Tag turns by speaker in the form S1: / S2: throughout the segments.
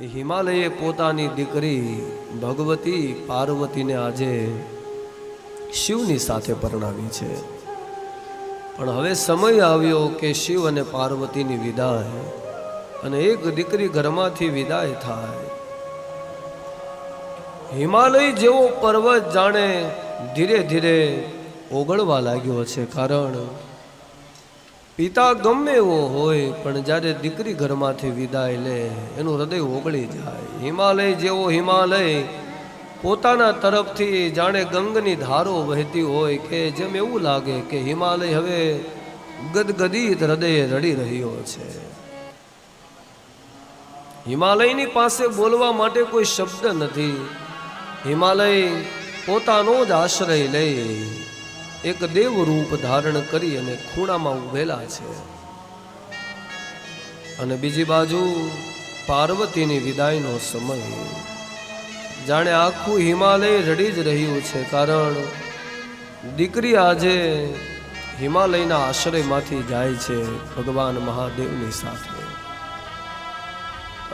S1: કે હિમાલયે પોતાની દીકરી ભગવતી પાર્વતીને આજે શિવની સાથે પરણાવી છે. પણ હવે સમય આવ્યો કે શિવ અને પાર્વતીની વિદાય અને એક દીકરી ઘરમાંથી વિદાય થાય. હિમાલય જેવો પર્વત જાણે ધીરે ધીરે ઓગળવા લાગ્યો છે કારણ પિતા ગમે એવો હોય, પણ જ્યારે દીકરી ઘરમાંથી વિદાય લે, એનું હૃદય ઓગળી જાય. હિમાલય જેવો હિમાલય, પોતાના તરફથી જાણે ગંગની ધારો વહેતી હોય કે જેમ એવું લાગે કે હિમાલય હવે ગદગદિત હૃદયે રડી રહ્યો છે. હિમાલયની પાસે બોલવા માટે કોઈ શબ્દ નથી. હિમાલય પોતાનો જ આશ્રય લઈ એક દેવ રૂપ ધારણ કરી અને ખૂણામાં ઉભેલા છે. અને બીજી બાજુ પાર્વતીની વિદાયનો સમય. જાણે આખું હિમાલય રડી જ રહ્યું છે કારણ દીકરી આજે હિમાલયના આશ્રયમાંથી જાય છે ભગવાન મહાદેવની સાથે.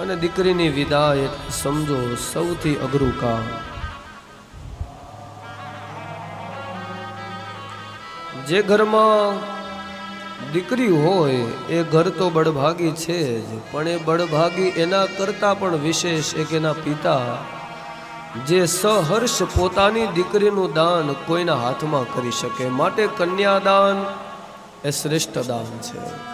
S1: અને દીકરીની વિદાય સમજો સૌથી અઘરું કામ જે ઘરમાં દીકરી હોય, એ ઘર તો બળભાગી છે જ, પણ એ બળભાગી એના કરતાં પણ વિશેષ એક એના પિતા જે સહર્ષ પોતાની દીકરીનું દાન કોઈના હાથમાં કરી શકે. માટે કન્યાદાન એ શ્રેષ્ઠ દાન છે.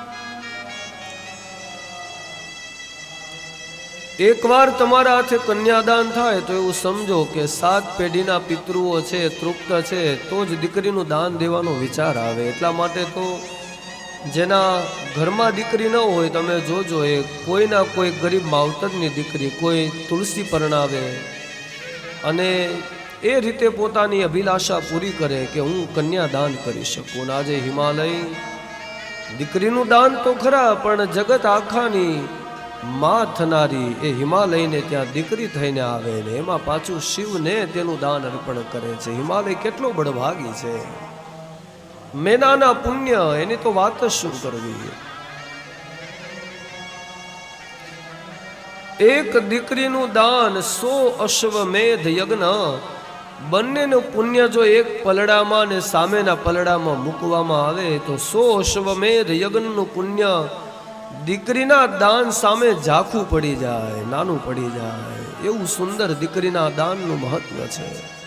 S1: એકવાર તમારા હાથે કન્યાદાન થાય તો એવું સમજો કે સાત પેઢીના પિતૃઓ છે, તૃપ્ત છે, તો જ દીકરીનું દાન દેવાનો વિચાર આવે. એટલા માટે તો જેના ઘરમાં દીકરી ન હોય, તમે જોજો, એ કોઈના કોઈ ગરીબ માવતરની દીકરી, કોઈ તુલસી પરણાવે. અને એ રીતે પોતાની અભિલાષા પૂરી કરે કે હું કન્યાદાન કરી શકું. આજે હિમાલય દીકરીનું દાન તો ખરા, પણ જગત આખાની માં થનારી એ હિમાલયને ત્યાં દીકરી થઈને આવે ને એમાં પાછું શિવને તેનું દાન અર્પણ કરે છે. હિમાલય કેટલો બળભાગી છે. મેનાના પુણ્ય, એની તો વાત જ શું કરવી? એક દીકરીનું દાન સો અશ્વમેધ યજ્ઞ, બંનેનું પુણ્ય જો એક પલડામાં ને સામેના પલડામાં મૂકવામાં આવે તો સો અશ્વમેધ યજ્ઞનું પુણ્ય દીકરીના દાન સામે ઝાખું પડી જાય, નાનું પડી જાય. એવું સુંદર દીકરીના દાનનું મહત્વ છે.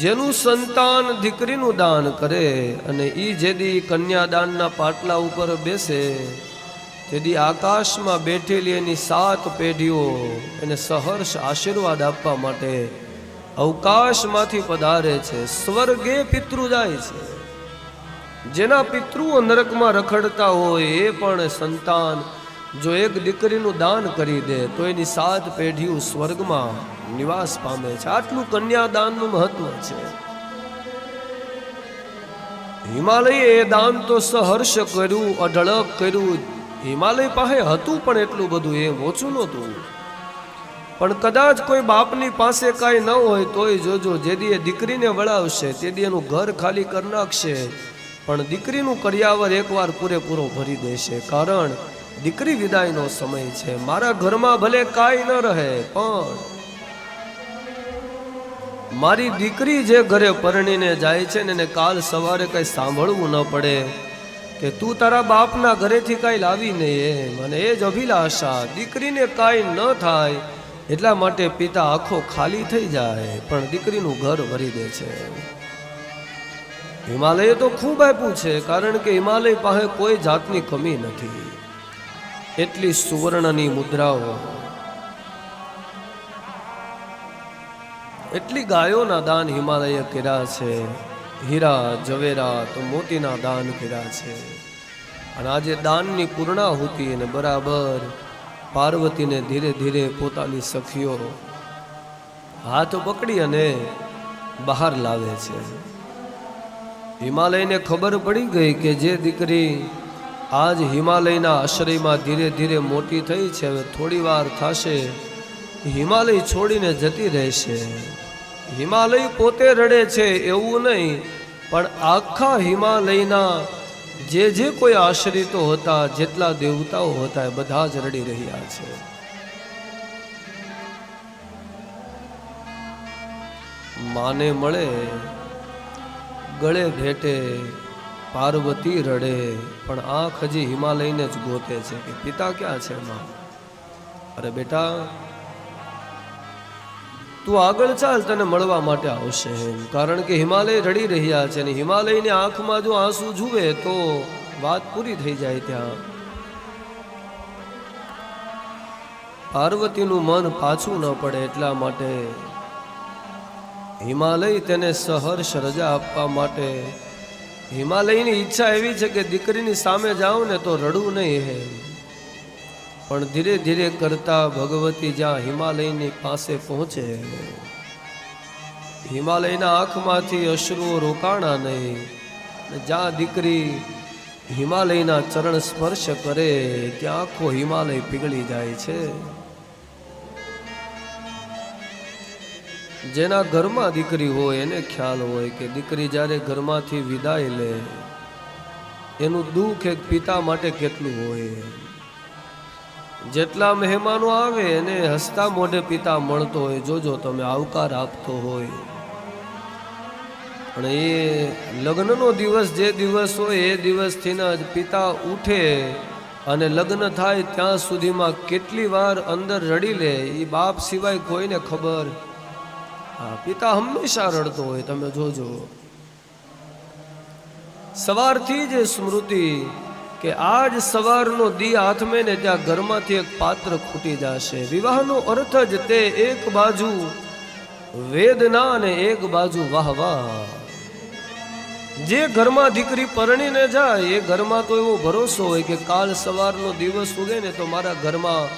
S1: જેનું સંતાન દીકરીનું દાન કરે અને એ જેદી કન્યાદાનના પાટલા ઉપર બેસે, તેદી આકાશમાં બેઠેલી એની સાત પેઢીઓ એને સહર્ષ આશીર્વાદ આપવા માટે અવકાશમાંથી પધારે છે. સ્વર્ગે પિતૃ જાય છે. જેના પિતૃઓ નરકમાં રખડતા હોય એ પણ સંતાન. જો એક દીકરીનું દાન કરી દે, તો એની સાત પેઢીઓ સ્વર્ગમાં નિવાસ પામે છે. આટલું કન્યાદાનનું મહત્વ છે. હિમાલયે એ દાન તો સહર્ષ કર્યું, અઢળક કર્યું. હિમાલય પાસે હતું પણ એટલું બધું એ ઓછું નહોતું. પણ કદાચ કોઈ બાપની પાસે કાંઈ ન હોય, તોય જોજો જે દીએ દીકરીને વળાવશે, તેદી એનું ઘર ખાલી કરી નાખશે. પણ દીકરીનું કર્યાવર એકવાર પૂરેપૂરો ભરી દેશે, કારણ દીકરી વિદાયનો સમય છે. મારા ઘરમાં ભલે કાંઈ ન રહે, પણ મારી દીકરી જે ઘરે પરણીને જાય છે ને એને કાલ સવારે કંઈ સાંભળવું ન પડે, કે તું તારા બાપના ઘરેથી કાંઈ લાવી નહીં એમ. અને એ જ અભિલાષા, દીકરીને કાંઈ ન થાય એટલા માટે પિતા આખો ખાલી થઈ જાય, પણ દીકરીનું ઘર ભરી દે છે. હિમાલયે તો ખૂબ આપ્યું છે, કારણ કે હિમાલય પાસે કોઈ જાતની કમી નથી. એટલી સુવર્ણની મુદ્રાઓ. એટલી ગાયોના દાન હિમાલયે કર્યા છે. હીરા, ઝવેરા તો મોતીના દાન કર્યા છે. અને આજે દાનની પૂર્ણાહુતિ અને બરાબર પાર્વતીને ધીરે ધીરે પોતાની સખીઓ હાથ પકડી અને બહાર લાવે છે. હિમાલયને ખબર પડી ગઈ કે જે દીકરી આજ હિમાલયના આશ્રયમાં ધીરે ધીરે મોટી થઈ છે, હવે થોડી વાર થશે. હિમાલય છોડીને જતી રહેશે. હિમાલય પોતે રડે છે એવું નહીં, પણ આખા હિમાલયના જે જે કોઈ આશ્રિતો હતા, જેટલા દેવતાઓ હતા, એ બધા જ રડી રહ્યા છે. માને મળે ગળે ભેટે, પાર્વતી રડે, પણ આંખ હજી હિમાલયને જ ગોતે છે કે પિતા ક્યાં છે માં? અરે બેટા, તું આગળ ચાલ, તને મળવા માટે આવશે કારણ કે હિમાલય રડી રહ્યા છે અને હિમાલયને આંખમાં જો આંસુ જુએ તો વાત પૂરી થઈ જાય ત્યાં. પાર્વતીનું મન પાછું ન પડે એટલા માટે હિમાલય તેને સહર્ષ રજા આપવા માટે. હિમાલયની ઈચ્છા એવી છે કે દીકરીની સામે જાઉં ને તો રડવું નહીં હે. પણ ધીરે ધીરે કરતા ભગવતી જ્યાં હિમાલયની પાસે પહોંચે. હિમાલયના આંખમાંથી અશ્રુઓ રોકાણા નહીં. જ્યાં દીકરી હિમાલયના ચરણ સ્પર્શ કરે, ત્યાં આખો હિમાલય પીગળી જાય છે. જેના ઘરમાં દીકરી હોય, એને ખ્યાલ હોય કે દીકરી જ્યારે ઘરમાંથી વિદાય લે, એનું દુઃખ એક પિતા માટે કેટલું હોય. જેટલા મહેમાનો આવે, એને હસતા મોઢે પિતા મળતો હોય, જોજો, તમે આવકાર આપતો હોય. પણ એ લગ્નનો દિવસ જે દિવસ હોય, એ દિવસથી જ પિતા ઉઠે અને લગ્ન થાય ત્યાં સુધીમાં કેટલી વાર અંદર રડી લે એ બાપ સિવાય કોઈને ખબર પિતા હંમેશા રડતો હોય, તમે જોજો. સવારથી જ સ્મૃતિ કે આજ સવારનો દી હાથમે ને ત્યાં ઘરમાંથી એક પાત્ર ખૂટી જશે. વિવાહનો અર્થ જ તે એક બાજુ વેદના અને એક બાજુ વાહ વાહ. જે ઘરમાં દીકરી પરણીને જાય, એ ઘરમાં તો એવો ભરોસો હોય કે કાલ સવારનો દિવસ ઉગે ને તો મારા ઘરમાં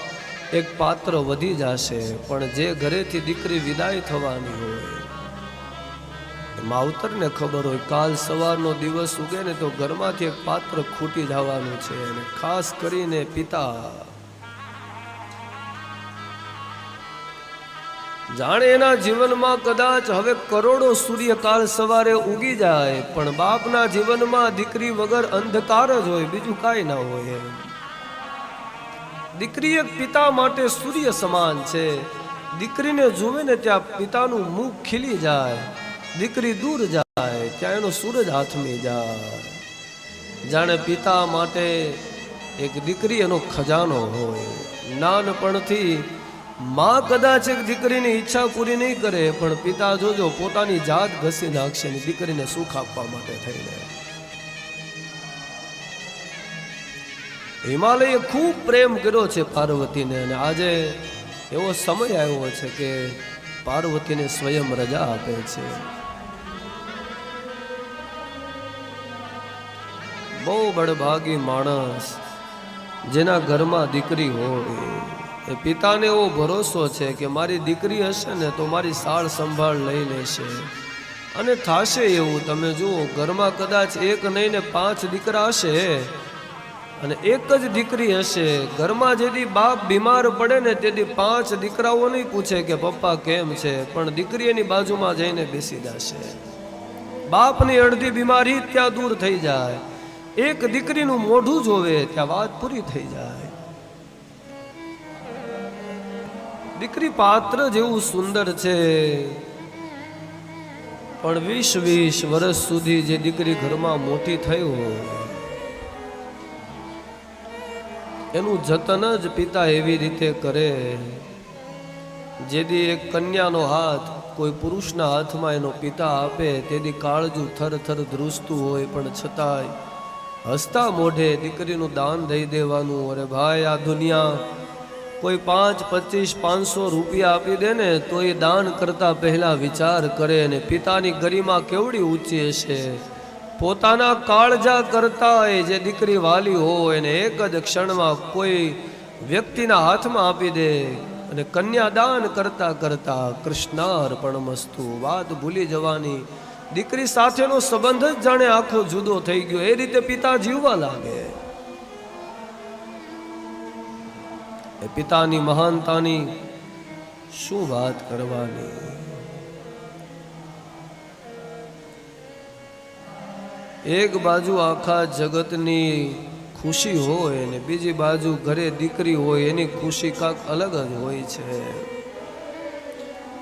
S1: એક પાત્ર વધી જશે, પણ જે ઘરેથી દીકરી વિદાય થવાની હોય માવતરને ખબર હોય, કાલ સવારનો દિવસ ઉગે ને તો ઘરમાંથી એક પાત્ર ખૂટી જવાનું છે અને ખાસ કરીને પિતા. જાણે એના જીવનમાં કદાચ હવે કરોડો સૂર્ય કાલ સવારે ઉગી જાય, પણ બાપના જીવનમાં દીકરી વગર અંધકાર જ હોય, બીજું કાંઈ ના હોય એમ. દીકરી એક પિતા માટે સૂર્ય સમાન છે. દીકરીને જુએ ને ત્યાં પિતાનું મુખ ખીલી જાય. દીકરી દૂર જાય, ત્યાં એનો સૂરજ હાથમી જાય. જાણે પિતા માટે એક દીકરી એનો ખજાનો હોય. નાનપણથી માં કદાચ એક દીકરીની ઈચ્છા પૂરી નહીં કરે, પણ પિતા જોજો પોતાની જાત ઘસી નાખશે દીકરીને સુખ આપવા માટે થઈને. હિમાલયે ખૂબ પ્રેમ કર્યો છે પાર્વતીને અને આજે એવો સમય આવ્યો છે કે પાર્વતીને સ્વયં રજા આપે છે. બહુ બળભાગી માણસ જેના ઘરમાં દીકરી હોય, એ પિતાને એવો ભરોસો છે કે મારી દીકરી હશે ને તો મારી સાળ સંભાળ લઈ લેશે. અને થશે એવું, તમે જુઓ, ઘરમાં કદાચ એક નહીં ને પાંચ દીકરા હશે અને એક જ દીકરી હશે. ઘરમાં જેથી બાપ બીમાર પડે ને તેથી પાંચ દીકરાઓ નહીં પૂછે કે પપ્પા કેમ છે, પણ દીકરી એની બાજુમાં જઈને બેસી જશે. બાપની અડધી બીમારી ત્યાં દૂર થઈ જાય. એક દીકરીનું મોઢું જોવે, ત્યાં વાત પૂરી થઈ જાય. દીકરી પાત્ર જેવું સુંદર છે. પણ વીસ વીસ વર્ષ સુધી જે દીકરી ઘરમાં મોટી થઈ હોય એનું જતન જ પિતા એવી રીતે કરે. જેથી એક કન્યાનો હાથ કોઈ પુરુષના હાથમાં એનો પિતા આપે તેથી કાળજું થર થર ધ્રુસતું હોય, પણ છતાંય હસતા મોઢે દીકરીનું દાન દઈ દેવાનું. અરે ભાઈ, આ દુનિયા કોઈ પાંચ, પચીસ, પાંચસો રૂપિયા આપી દે ને, તો એ દાન કરતા પહેલા વિચાર કરે ને, પિતાની ગરિમા કેવડી ઊંચી હશે? પોતાના કાળજા કરતા એ જે દીકરી વાલી હોય એને એક જ ક્ષણમાં કોઈ વ્યક્તિના હાથમાં આપી દે અને કન્યાદાન કરતા કરતા કૃષ્ણાર્પણ મસ્તુ, વાત ભૂલી જવાની. દીકરી સાથેનો સંબંધ જ જાણે આખો જુદો થઈ ગયો. એ રીતે પિતા જીવવા લાગે. એ પિતાની મહાનતાની શું વાત કરવાની? એક બાજુ આખા જગતની ખુશી હોય ને બીજી બાજુ ઘરે દીકરી હોય, એની ખુશી કાંક અલગ જ હોય છે.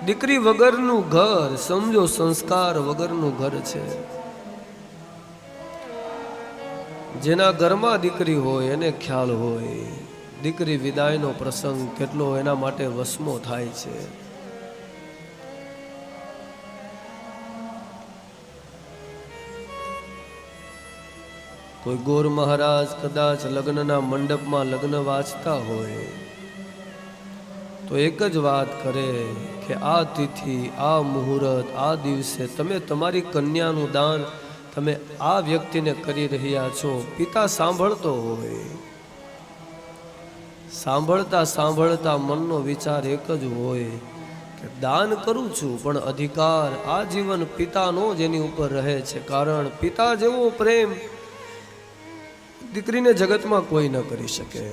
S1: દીકરી વગરનું ઘર, સમજો, સંસ્કાર વગરનું ઘર છે. જેના ઘરમાં દીકરી હોય, એને ખ્યાલ હોય. દીકરી વિદાયનો પ્રસંગ કેટલો એના માટે વસમો થાય છે. કોઈ ગોર મહારાજ કદાચ લગ્નના મંડપમાં લગ્ન વાંચતા હોય, તો એક જ વાત કરે કે આ તિથિ, આ મુહૂર્ત, આ દિવસે તમે તમારી કન્યાનું દાન તમે આ વ્યક્તિને કરી રહ્યા છો. પિતા સાંભળતો હોય. સાંભળતા સાંભળતા મનનો વિચાર એક જ હોય કે દાન કરું છું, પણ અધિકાર આ જીવન પિતાનો જ એની ઉપર રહે છે. કારણ પિતા જેવો પ્રેમ દીકરીને જગતમાં કોઈ ન કરી શકે.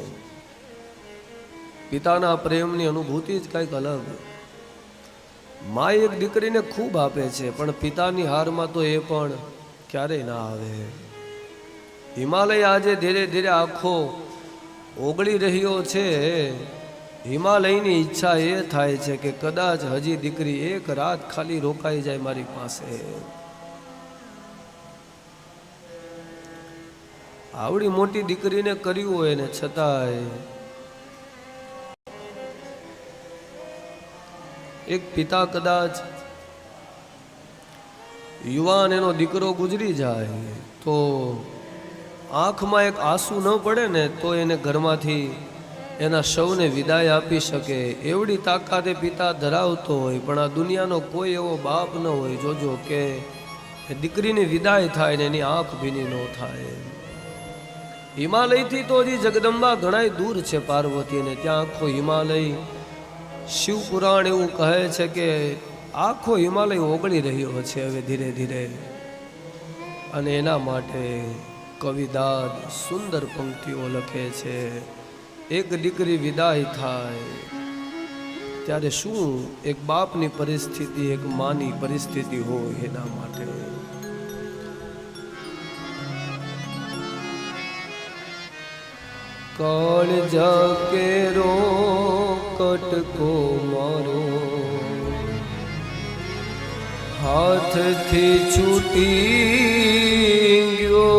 S1: પિતાના પ્રેમની અનુભૂતિ જ કંઈક અલગ. મા એક દીકરીને ખૂબ આપે છે, પણ પિતાની હારમાં તો એ પણ ક્યારેય ના આવે. હિમાલય આજે ધીરે ધીરે આખો ઓગળી રહ્યો છે. હિમાલયની ઈચ્છા એ થાય છે કે કદાચ હજી દીકરી એક રાત ખાલી રોકાઈ જાય મારી પાસે. આવડી મોટી દીકરીને કર્યું હોય ને છતાંય એક પિતા કદાચ યુવાન એનો દીકરો ગુજરી જાય તો આંખમાં એક આંસુ ન પડે ને તો એને ઘરમાંથી એના સૌને વિદાય આપી શકે. એવડી તાકાત એ પિતા ધરાવતો હોય, પણ આ દુનિયાનો કોઈ એવો બાપ ન હોય, જોજો કે દીકરીની વિદાય થાય ને એની આંખ ભીની ન થાય. હિમાલયથી તો હજી જગદંબા ઘણાય દૂર છે પાર્વતીને, ત્યાં આખો હિમાલય શિવ પુરાણ એવું કહે છે કે આખો હિમાલય ઓગળી રહ્યો છે હવે ધીરે ધીરે. અને એના માટે કવિદાદ સુંદર પંક્તિઓ લખે છે, એક દીકરી વિદાય થાય, ત્યારે શું એક બાપની પરિસ્થિતિ, એક માની પરિસ્થિતિ હોય એના માટે. કાળજા કેરો કટકો મારો? હાથથી છૂટી ગયો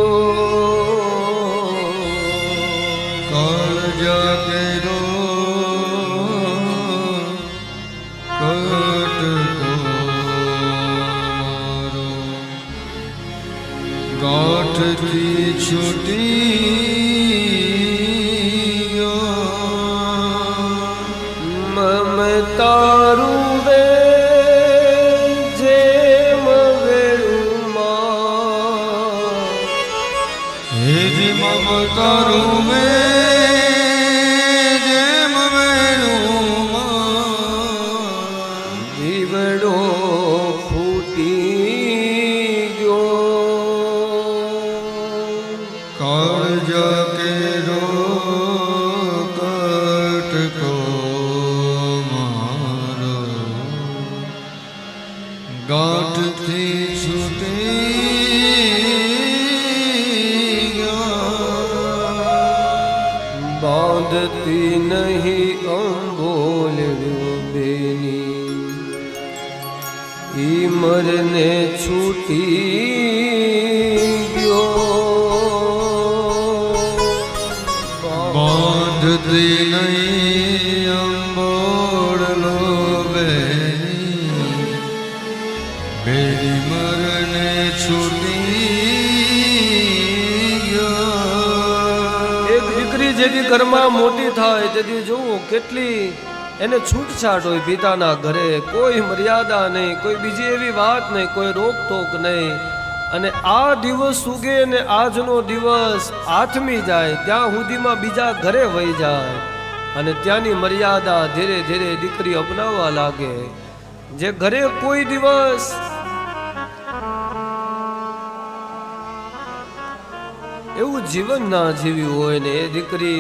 S2: કાળજા કેરો કટકો મારો? ગાંઠથી છૂટી
S1: બાંધતી નહીં અંબોલડ્યું બેની ઈ મરને છૂટી એક દીકરી જેથી ઘરમાં મોટી થાય, તેથી જોવું કેટલી એને છૂટછાટ હોય પિતાના ઘરે. કોઈ મર્યાદા નહીં, કોઈ બીજી એવી વાત નહીં, કોઈ રોકટોક નહીં. અને આ દિવસ ઉગે ને આજનો દિવસ આથમી જાય, ત્યાં સુધીમાં બીજા ઘરે વહી જાય. અને ત્યાંની મર્યાદા ધીરે ધીરે દીકરી અપનાવવા લાગે. જે ઘરે કોઈ દિવસ એવું જીવન ના જીવ્યું હોય ને એ દીકરી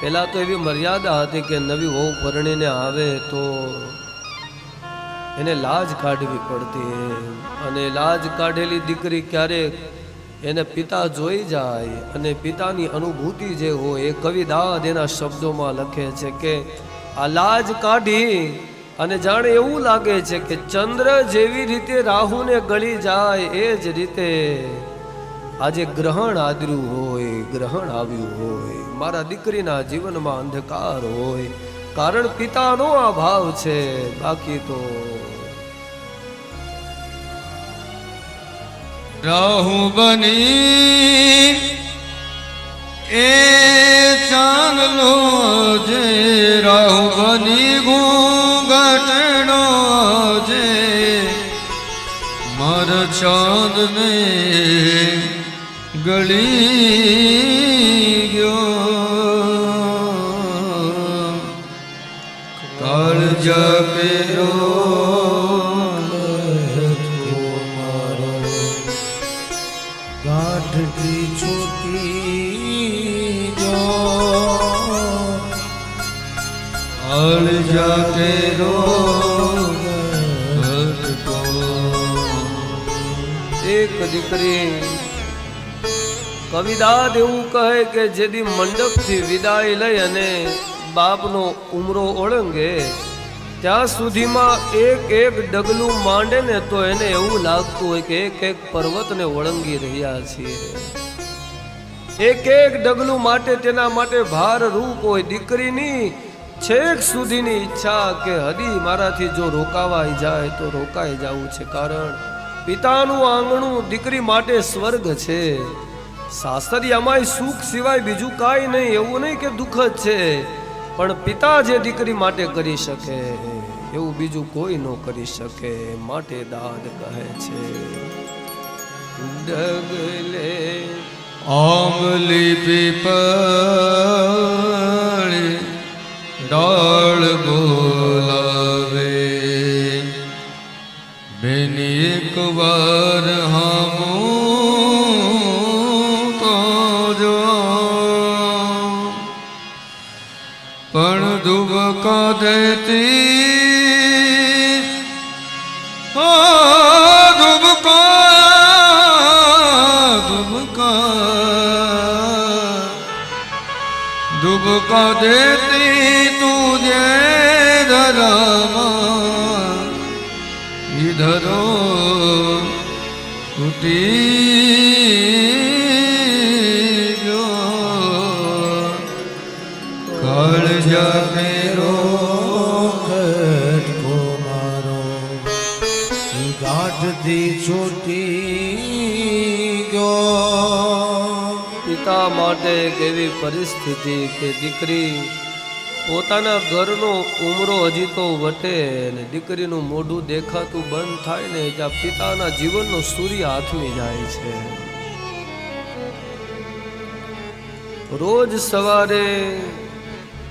S1: પેલા તો એવી મર્યાદા હતી કે નવી વહુ પરણીને આવે તો એને લાજ કાઢવી પડતી અને લાજ કાઢેલી દીકરી ક્યારેક એને પિતા જોઈ જાય અને પિતાની અનુભૂતિ જે હોય એ કવિદાદ એના શબ્દોમાં લખે છે કે, આ લાજ કાઢી અને જાણે એવું લાગે છે કે ચંદ્ર જેવી રીતે રાહુને ગળી જાય એ જ રીતે આજે ગ્રહણ આદર્યું હોય, ગ્રહણ આવ્યું હોય, મારા દીકરીના જીવનમાં અંધકાર હોય, કારણ પિતાનો આ ભાવ છે, બાકી તો
S2: રાહુ બની એ ચાંદલો જે રાહુ બની ઘૂંઘટનો જે, માર ચાંદને ગળી ગયો. કાળજા જપેરો
S3: ગાંઠથી છૂટી જો
S2: કાળજા પેરો ભટકો
S1: એક દીકરી કવિદાદ એવું કહે કે જેદી મંડપથી વિદાય લઈ અને બાપનો ઉમરો ઓળંગે, ત્યાં સુધીમાં એક એક ડગલું માંડે ને તો એને એવું લાગતું હોય કે એક એક પર્વતને ઓળંગી રહ્યા છીએ. એક એક ડગલું માટે તેના માટે ભાર રૂપ હોય દીકરીની, છેક સુધીની ઈચ્છા કે હદી મારાથી જો રોકાવાઈ જાય તો રોકાઈ જવું છે. કારણ પિતાનું આંગણું દીકરી માટે સ્વર્ગ છે. સાસરિયામાંય સુખ સિવાય બીજું કાંઈ નહીં, એવું નહીં કે દુઃખ જ છે. પણ પિતા જે દીકરી માટે કરી શકે, એવું બીજું કોઈ ન કરી શકે, માટે દાદ કહે છે. ડગલે
S2: આંબલી પીપળી, ડળ બોલાવે દેતી હો દુબકા દુબકા દુબકા દેતી તુજે ધરામાં ઇધરો ઉટી ગયો.
S3: ગાંઠથી છૂટી ગયો.
S1: પિતા માટે એક એવી પરિસ્થિતિ કે દીકરી પોતાના ઘરનો ઉમરો હજી તો વટે ને દીકરીનું મોઢું દેખાતું બંધ થાય ને ત્યાં પિતાના જીવનનો સૂર્ય હાથમી જાય છે. રોજ સવારે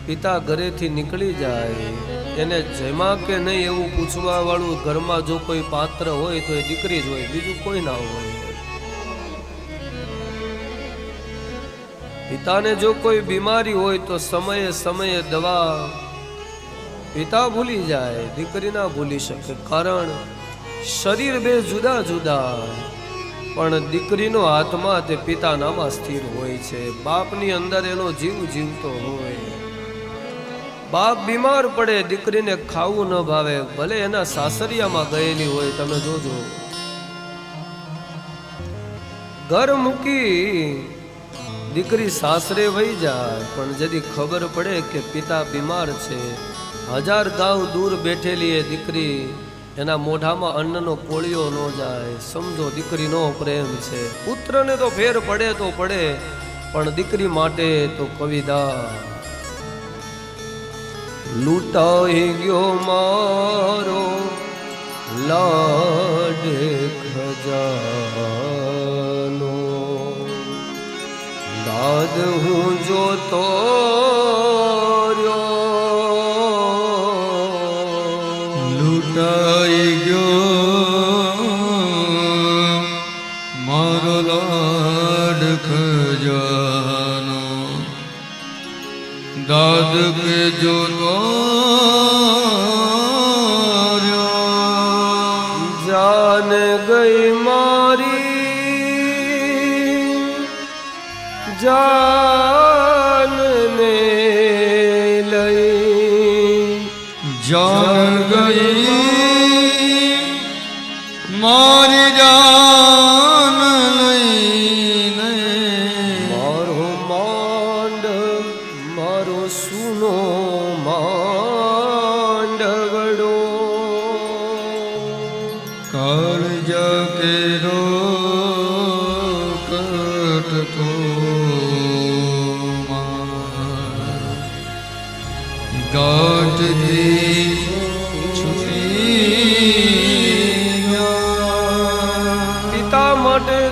S1: પિતા ઘરેથી નીકળી જાય. એને જેમાં કે નહીં એવું પૂછવા વાળું ઘરમાં જો કોઈ પાત્ર હોય તો એ દીકરી જ હોય, બીજું કોઈ ના હોય. પિતાને જો કોઈ બીમારી હોય તો સમયે સમયે દવા પિતા ભૂલી જાય, દીકરી ના ભૂલી શકે. કારણ શરીર બે જુદા જુદા, પણ દીકરીનો આત્મા તે પિતાનામાં સ્થિર હોય છે. બાપની અંદર એનો જીવ જીવતો હોય. બાપ બીમાર પડે, દીકરીને ખાવું ન ભાવે, ભલે એના સાસરિયામાં ગયેલી હોય, તમે જોજો. ઘર મૂકી દીકરી સાસરે વહી જાય, પણ જેથી ખબર પડે કે પિતા બીમાર છે. હજાર ગાંવ દૂર બેઠેલી એ દીકરી, એના મોઢામાં અન્નનો કોળિયો ન જાય. સમજો, દીકરીનો પ્રેમ છે. પુત્રને તો ફેર પડે તો પડે, પણ દીકરી માટે તો કવિતા. લૂંટાઈ ગયો મારો લાડ ખજાનો. દાદ હું જોતો
S2: લૂંટાઈ ગયો મારો લાડ ખજાનો. દાદ કે જો
S1: સુનો માંડવડો
S2: કાળજ કેરો કટકો ગાંઠથી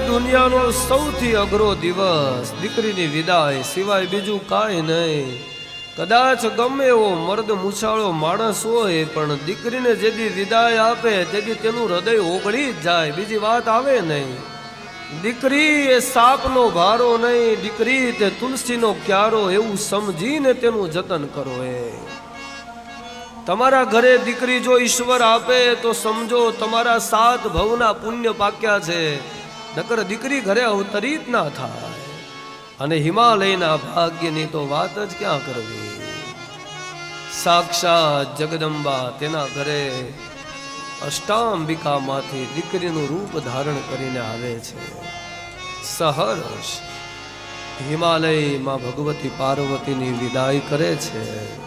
S1: દુનિયાનો સૌથી અઘરો દિવસ, દીકરીની વિદાય સિવાય બીજું કાંઈ નહીં. કદાચ ગમે એવો મર્દ મુછાળો માણસ હોય, પણ દીકરીને જેથી વિદાય આપે, તેથી તેનું હૃદય ઓગળી જ જાય. બીજી વાત આવે નહીં. દીકરી એ સાપનો ભારો નહીં, દીકરી તે તુલસીનો ક્યારો, એવું સમજીને તેનું જતન કરો એ. તમારા ઘરે દીકરી જો ઈશ્વર આપે, તો સમજો તમારા સાત ભવના પુણ્ય પાક્યા છે. નકર દીકરી ઘરે અવતરિત ના થાય. અને હિમાલયના ભાગ્યની તો વાત જ ક્યાં કરવી? સાક્ષાત જગદંબા તેના ઘરે અષ્ટાંબિકામાંથી દીકરીનું રૂપ ધારણ કરીને આવે છે. સહર્ષ હિમાલયમાં ભગવતી પાર્વતીની વિદાય કરે છે.